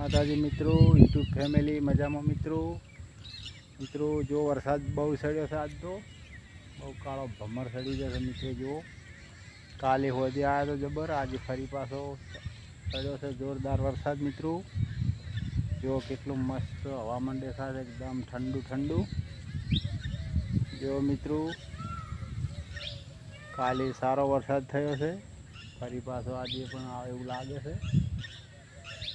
માતાજી મિત્રો, YouTube family, મજામાં મિત્રો? મિત્રો, જો વરસાદ બહુ સડ્યો છે આજ તો બહુ કાળો ભમર સડી જશે મિત્રો જુઓ કાલે હોદી આવ્યો તો જબર, આજે ફરી પાછો સડ્યો છે જોરદાર વરસાદ, મિત્રો. જો કેટલું મસ્ત હવામાન દેખાશે એકદમ ઠંડુ ઠંડુ. જો મિત્રો, કાલે સારો વરસાદ થયો છે. ફરી પાછો આજે પણ આવે એવું લાગે છે.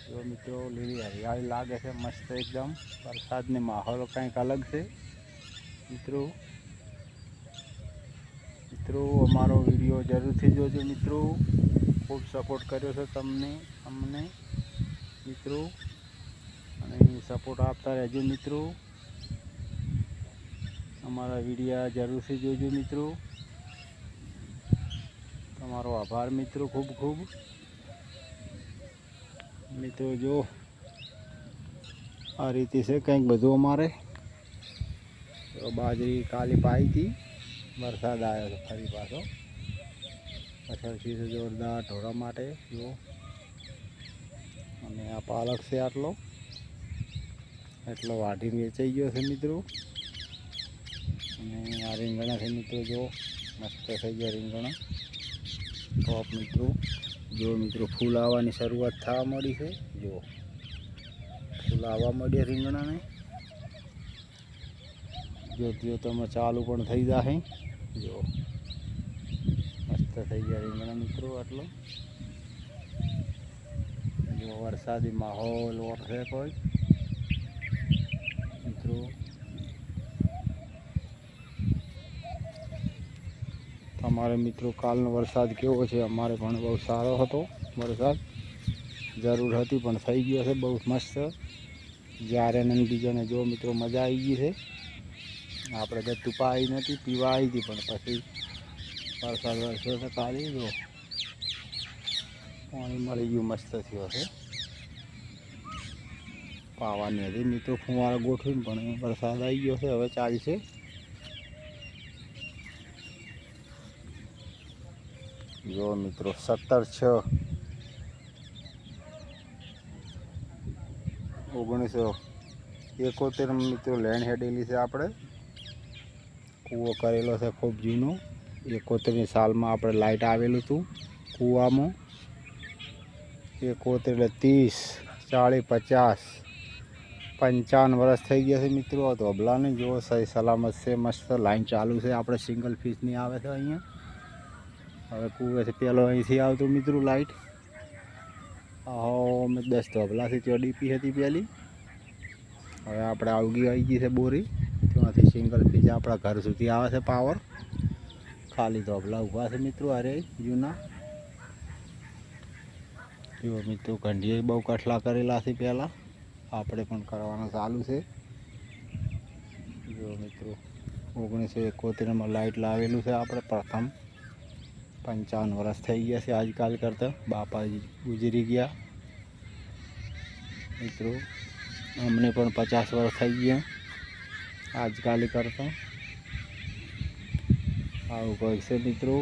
જો મિત્રો, લીલી હરિયાળી લાગે છે મસ્ત એકદમ. વરસાદની માહોલ કંઈક અલગ છે. મિત્રો મિત્રો, અમારો વીડિયો જરૂરથી જોજો મિત્રો. ખૂબ સપોર્ટ કર્યો છે તમને, અમને. મિત્રો, અને સપોર્ટ આપતા રહેજો મિત્રો. અમારા વિડીયા જરૂરથી જોજો મિત્રો. તમારો આભાર મિત્રો ખૂબ ખૂબ. મિત્રો જો, આ રીતે છે કંઈક બધું અમારે. તો બાજરી કાલી પાઈ હતી. વરસાદ આવ્યો છે ફરી પાછો. પાછળથી જોરદાર ઢોળા માટે, જો. અને આ પાલક છે આટલો. એટલો વાઢીને વેચાઈ ગયો છે મિત્રો. અને આ રીંગણા છે મિત્રો, જો. મસ્ત થઈ ગયા રીંગણા. ટોપ મિત્રો જો મિત્રો ફૂલ આવવાની શરૂઆત થવા મળી છે, જો ફૂલ આવવા મળ્યા રીંગણાને. જો જો તમે ચાલુ પણ થઈ જશે જો મસ્ત થઈ ગયા રીંગણા મિત્રો આટલો. જો વરસાદી માહોલ વરસે કોઈ. મિત્રો તમારે મિત્રો, કાલનો વરસાદ કેવો છે? અમારે પણ બહુ સારો હતો. વરસાદ જરૂર હતી, પણ થઈ ગયો છે, બહુ મસ્ત. જ્યારે ને બીજાને જો મિત્રો મજા આવી ગઈ છે, આપણે તો તુપા આવી નથી પીવા આવી હતી, પણ પછી વરસાદ વરસ્યો છે કાલે જો પાણી મળી ગયું, મસ્ત થયો છે. પાવાની હતી, મિત્રો, ફુવારા ગોઠવીને, પણ વરસાદ આવી ગયો છે, હવે ચાલશે. જો મિત્રો, સત્તર છ. ઓગણીસો એકોતેર મિત્રો લેન્ડ હેડેલી છે આપણે. કૂવો કરેલો છે ખૂબ જૂનો. એકોતેરની સાલમાં આપણે લાઇટ આવેલું હતું કૂવામાં. એકોતેર એટલે ત્રીસ, ચાળીસ, પચાસ, પંચાવન વર્ષ થઈ ગયા છે મિત્રો. તો અબલાને જો સહી સલામત છે, મસ્ત લાઈન ચાલુ છે. આપણે સિંગલ ફીસની આવે છે અહીંયા. હવે કૂવેથી પેલો અહીંથી આવતું મિત્રો લાઈટ આહો મેં દસ ધોબલાથી ત્યાં ડીપી હતી પહેલી હવે આપણે આવગી આવી ગઈ છે બોરી. ત્યાંથી સિંગલ પીસ આપણા ઘર સુધી આવે છે પાવર ખાલી ધોબલા ઊભા છે મિત્રો અરે જૂના. જો મિત્રો કંઢીએ બહુ કઠલા કરેલા છે પહેલાં આપણે પણ કરવાનું ચાલુ છે. જો મિત્રો, ઓગણીસો એકોતેરમાં લાઇટ લાવેલું છે આપણે પ્રથમ. પંચાવન વર્ષ થઈ ગયા છે આજકાલ કરતાં બાપાજી ગુજરી ગયા મિત્રો અમને પણ પચાસ વર્ષ થઈ ગયા આજકાલ કરતાં આવું કંઈક છે મિત્રો